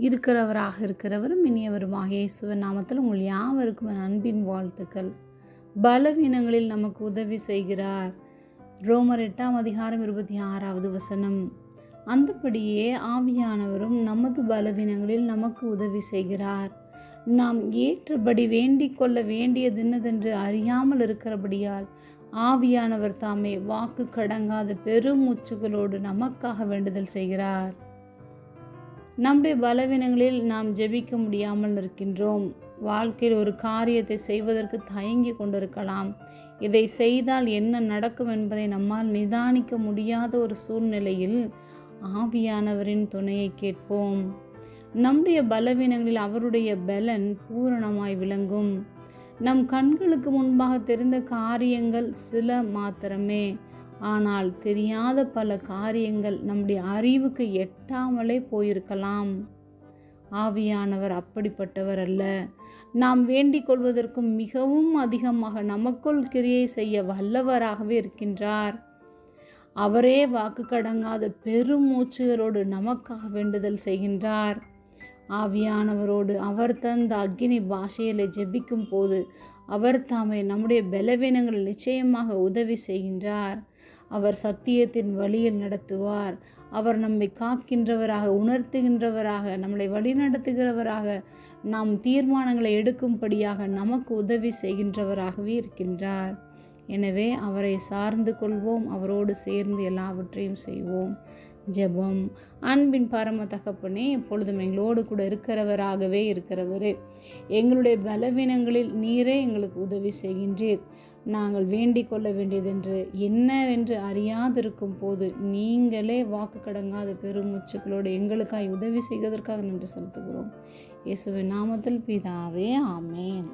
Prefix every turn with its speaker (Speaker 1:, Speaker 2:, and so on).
Speaker 1: இருக்கிறவராக இருக்கிறவரும் இனியவருமாக இயேசுவன் நாமத்தில் உங்கள் யாவருக்கும் அன்பின் வாழ்த்துக்கள். பலவீனங்களில் நமக்கு உதவி செய்கிறார். ரோமர் எட்டாம் அதிகாரம் இருபத்தி ஆறாவது வசனம். அந்தபடியே ஆவியானவரும் நமது பலவீனங்களில் நமக்கு உதவி செய்கிறார். நாம் ஏற்றபடி வேண்டிக் கொள்ள வேண்டியதென்னதென்று அறியாமல் இருக்கிறபடியால் ஆவியானவர் தாமே வாக்கு கடங்காத பெருமூச்சுகளோடு நமக்காக வேண்டுதல் செய்கிறார். நம்முடைய பலவீனங்களில் நாம் ஜெபிக்க முடியாமல் இருக்கின்றோம் வாழ்க்கையில் ஒரு காரியத்தை செய்வதற்கு தயங்கி கொண்டிருக்கலாம். இதை செய்தால் என்ன நடக்கும் என்பதை நம்மால் நிதானிக்க முடியாத ஒரு சூழ்நிலையில் ஆவியானவரின் துணையை கேட்போம். நம்முடைய பலவீனங்களில் அவருடைய பலன் பூரணமாய் விளங்கும். நம் கண்களுக்கு முன்பாக தெரிந்த காரியங்கள் சில மாத்திரமே. ஆனால் தெரியாத பல காரியங்கள் நம்முடைய அறிவுக்கு எட்டாமலே போயிருக்கலாம். ஆவியானவர் அப்படிப்பட்டவர் அல்ல. நாம் வேண்டிக் கொள்வதற்கும் மிகவும் அதிகமாக நமக்குள் கிரியை செய்ய வல்லவராகவே இருக்கின்றார். அவரே வாக்கு கடங்காத பெருமூச்சுகளோடு நமக்காக வேண்டுதல் செய்கின்றார். ஆவியானவரோடு அவர் தந்த அக்னி பாஷையில ஜெபிக்கும் போது அவர் தாமே நம்முடைய பலவீனங்கள் நிச்சயமாக உதவி செய்கின்றார். அவர் சத்தியத்தின் வழியில் நடத்துவார். அவர் நம்மை காக்கின்றவராக உணர்த்துகின்றவராக நம்மளை வழிநடத்துகிறவராக நாம் தீர்மானங்களை எடுக்கும்படியாக நமக்கு உதவி செய்கின்றவராகவே இருக்கின்றார். எனவே அவரை சார்ந்து கொள்வோம் அவரோடு சேர்ந்து எல்லாவற்றையும் செய்வோம். ஜெபம். அன்பின் பரம தகப்பனே எப்பொழுதும் எங்களோடு கூட இருக்கிறவராகவே இருக்கிறவர். எங்களுடைய பலவீனங்களில் நீரே எங்களுக்கு உதவி செய்கின்றீர். நாங்கள் வேண்டிக் கொள்ள வேண்டியதென்று என்னவென்று அறியாதிருக்கும் போது நீங்களே வாக்கு கடங்காத பெருமூச்சுக்களோடு எங்களுக்காய் உதவி செய்வதற்காக நன்றி செலுத்துகிறோம். இயேசுவின் நாமத்தில் பிதாவே ஆமேன்.